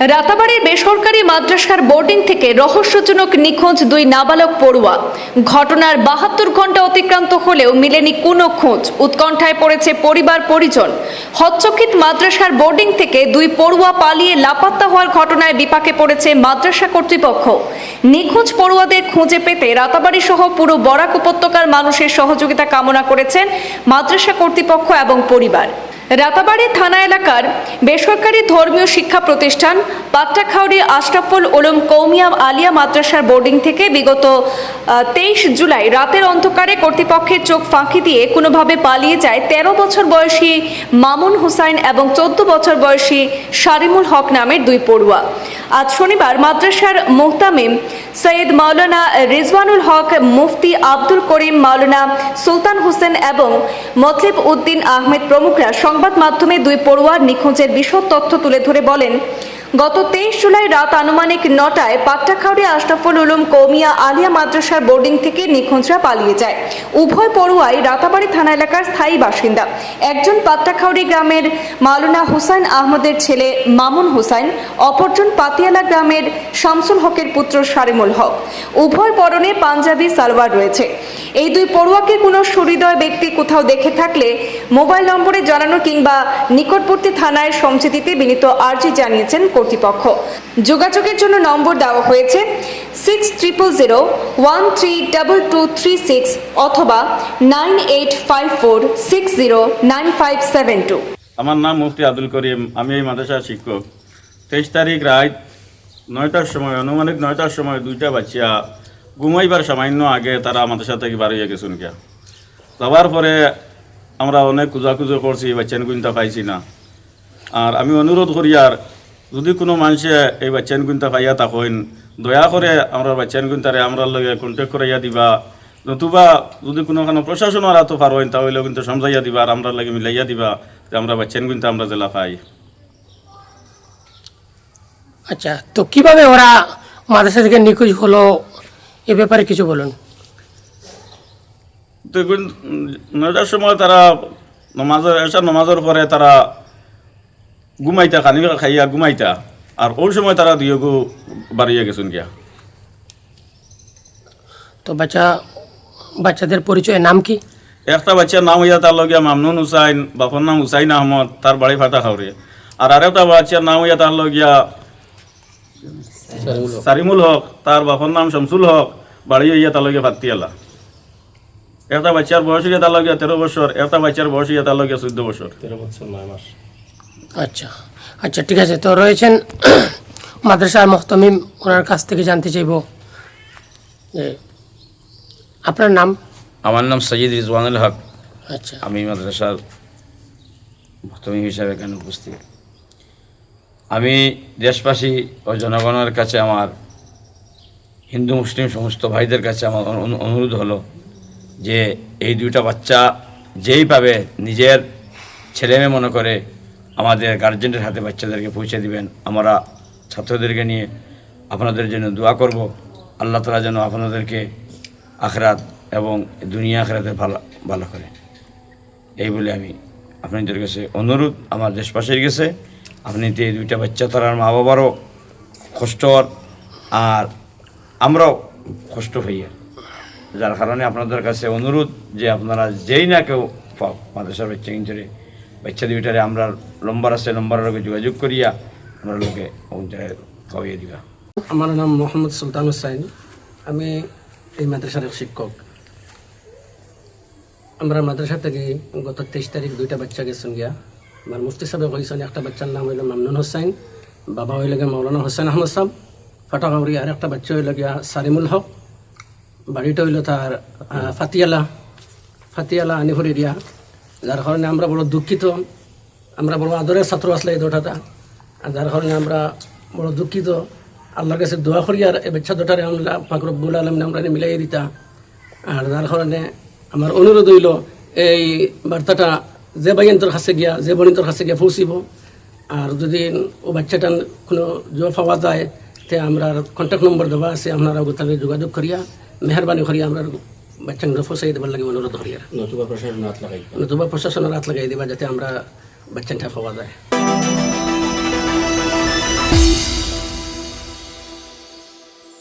রাতাবাড়ির বেসরকারি মাদ্রাসার বোর্ডিং থেকে রহস্যজনক নিখোঁজ দুই নাবালক পড়ুয়া। ঘটনার বাহাত্তর ঘণ্টা অতিক্রান্ত হলেও মিলেনি কোনো খোঁজ। উৎকণ্ঠায় পড়েছে পরিবার পরিজন। হচ্চকিত মাদ্রাসার বোর্ডিং থেকে দুই পড়ুয়া পালিয়ে লাপাত্তা হওয়ার ঘটনায় বিপাকে পড়েছে মাদ্রাসা কর্তৃপক্ষ। নিখোঁজ পড়ুয়াদের খুঁজে পেতে রাতাবাড়ি সহ পুরো বরাক উপত্যকার মানুষের সহযোগিতা কামনা করেছেন মাদ্রাসা কর্তৃপক্ষ এবং পরিবার। রাতাবাড়ি থানা এলাকার বেসরকারি ধর্মীয় শিক্ষা প্রতিষ্ঠান পাট্টাখাউড়ি আশরাফুল উলুম কৌমিয়া আলিয়া মাদ্রাসার বোর্ডিং থেকে বিগত তেইশ জুলাই রাতের অন্ধকারে কর্তৃপক্ষের চোখ ফাঁকি দিয়ে কোনোভাবে পালিয়ে যায় তেরো বছর বয়সী মামুন হুসাইন এবং চোদ্দ বছর বয়সী শারিমুল হক নামের দুই পড়ুয়া। আজ শনিবার মাদ্রাসার মোহতামিম সৈয়দ মাওলানা রিজওয়ানুল হক, মুফতি আব্দুল করিম মাওলানা সুলতান হোসেন এবং মতলিব উদ্দিন আহমেদ প্রমুখরা সংবাদ মাধ্যমে দুই পড়ুয়ার নিখোঁজের বিশদ তথ্য তুলে ধরে বলেন, গত তেইশ জুলাই রাত আনুমানিক নটায় পাট্টাখাউড়ি আশরাফুল উলুম কৌমিয়া আলিয়া মাদ্রাসার বোর্ডিং থেকে নিখোঁজরা পালিয়ে যায়। উভয় পড়ুয়াই রাতাবাড়ি থানা এলাকার স্থায়ী বাসিন্দা। একজন পাট্টাখাউড়ি গ্রামের মাওলানা হুসাইন আহমদের ছেলে মামুন হুসাইন, অপরজন পাতিয়ালা গ্রামের শামসুল হকের পুত্র সারিমুল হক। উভয় পরনে পাঞ্জাবি, সালোয়ার রয়েছে। এই দুই পড়ুয়াকে কোনো সুহৃদয় ব্যক্তি কোথাও দেখে থাকলে মোবাইল নম্বরে জানানো কিংবা নিকটবর্তী থানায় সমঝে দিতে বিনীত আর্জি জানিয়েছেন কর্তৃপক্ষ। যোগাযোগের জন্য নম্বর দেওয়া হয়েছে six triple zero one three double two three six অথবা nine eight five four six zero nine five seven two. আমার নাম মুফতি আব্দুল করিম, আমি এই মাদ্রাসার শিক্ষক। তেইশ তারিখ রাত নয়টার সময়, আনুমানিক নয়টার সময় দুইটা বাচ্চা ঘুমাইবার সামান্য আগে তারা আমাদের সাথে বার হয়ে গেছেন গিয়া যাওয়ার পরে আমরা অনেক কুজাকুজো করছি বাচ্চান গুনতা পাইছি না। আর আমি অনুরোধ করি, আর যদি কোনো মানুষে এই বাচ্চান গুনতা পাইয়া থাকেন, দয়া করে আমরা বাচ্চান গুনতারে আমরা লগে কন্টেক্ট করাইয়া দিবা। নতুবা যদি কোনো কোনো প্রশাসন আর তো পারবেন তাহলে কিন্তু সমঝাইয়া দিবা আর আমরা লাগে মিলাইয়া দিবা আমরা বাচ্চান গুনতে আমরা জেলা পাই। আচ্ছা তো কীভাবে ওরা মাদ্রাসা থেকে নিখোঁজ হলো? এ ব্যাপারে কিছু বলুন। দেখুন নয়টার সময় তারা নমাজের এসা নমাজের পরে তারা ঘুমাইতা খানি খাইয়া ঘুমাইতা। আর ওই সময় তারা দিয়ে গু বাড়িয়ে গেছেন গিয়া। তো বাচ্চা বাচ্চাদের পরিচয় নাম কি? একটা বাচ্চার নাম হইয়া তার লগিয়া মামনুন হুসাইন বাপর নাম হুসাইন আহমদ তার বাড়ি ফাটা খাওরে আর আরেকটা বাচ্চার নাম হইয়া তার লগিয়া সারিমুল হক। তার বাপর নাম শামসুল হক বাড়ি হইয়া তার লগিয়া ফাতিয়ালা একটা বাচ্চার বয়স হইয়া তার তেরো বছর একটা বাচ্চার বয়স হইয়া তার চোদ্দ বছর তেরো বছর নয় মাস। আচ্ছা আচ্ছা ঠিক আছে তো রয়েছেন মাদ্রাসার মহতমিম ওনার কাছ থেকে জানতে চাইব যে আপনার নাম? আমার নাম সৈয়দ রিজওয়ানুল হক। আচ্ছা। আমি মাদ্রাসার ভক্তমী হিসাবে এখানে উপস্থিত। আমি দেশবাসী ও জনগণের কাছে আমার, হিন্দু, মুসলিম সমস্ত ভাইদের কাছে আমার অনু- অনুরোধ হলো যে এই দুইটা বাচ্চা যেই পাবে নিজের ছেলে মেয়ে মনে করে আমাদের গার্জেনের হাতে বাচ্চাদেরকে পৌঁছে দিবেন। আমরা ছাত্রদেরকে নিয়ে আপনাদের জন্য দোয়া করব। আল্লাহ তালা যেন আপনাদেরকে আখরাত এবং দুনিয়া আখরাতে ভালো ভালো করে। এই বলে আমি আপনাদের কাছে অনুরোধ, আমার দেশবাসীর কাছে আপনি এই দুইটা বাচ্চা, তার মা বাবারও কষ্ট আর আমরাও কষ্ট হইয়া। যার কারণে আপনাদের কাছে অনুরোধ যে আপনারা যেই না কেউ পাও মাদ্রাসার বাচ্চা কিন্তু বাচ্চা দুইটারে আমরা নম্বর আছে, নম্বরের লোকে যোগাযোগ করিয়া আমরা লোকে খাওয়াইয়া দিবা। আমার নাম মোহাম্মদ সুলতান হুসাইন। আমি এই মাদ্রাসার শিক্ষক। আমরা মাদ্রাসা থেকে গত তেইশ তারিখ দুইটা বাচ্চা গেছেন গিয়া। আমার মুফতি সাহেব কইছেন, একটা বাচ্চার নাম হইল মামনুন হোসাইন বাবা হইল গিয়া মৌলানা হোসেন আহমদ সাহেব ফাটাকাউরি আর একটা বাচ্চা হইল গিয়া সারিমুল হক, বাড়িটা হইল তার ফাতিয়ালা ফাতিয়ালা আনিভরি দিয়া যার কারণে আমরা বড় দুঃখিত, আমরা বড় আদরের ছাত্র আসলে এই দুটাটা, আর যার কারণে আমরা বড় দুঃখিত। আল্লাহর কাছে দোয়া করি আর এই বাচ্চা দুটারে আমরা ফাকরবুল আলম আমরা মিলাই দিতা। আর যার কারণে আমার অনুরোধ হইল, এই বার্তাটা যে বাইন্তর কাছে গিয়া যে বনিন্তর কাছে গিয়া পৌঁছিব আর যদি ও বাচ্চাটা কোনো জব পাওয়া যায় তে আমরা কন্ট্যাক্ট নম্বর দেওয়া আছে আপনারা গোটাকে যোগাযোগ করিয়া মেহরবানি করিয়া আমরা বাচ্চাকে পৌঁছাই দেবার লাগে অনুরোধ করিয়া। নতুবা প্রশাসনের হাত লাগাই নতুবা প্রশাসনের হাত লাগাই দিবা যাতে আমরা বাচ্চাটা পাওয়া যায়।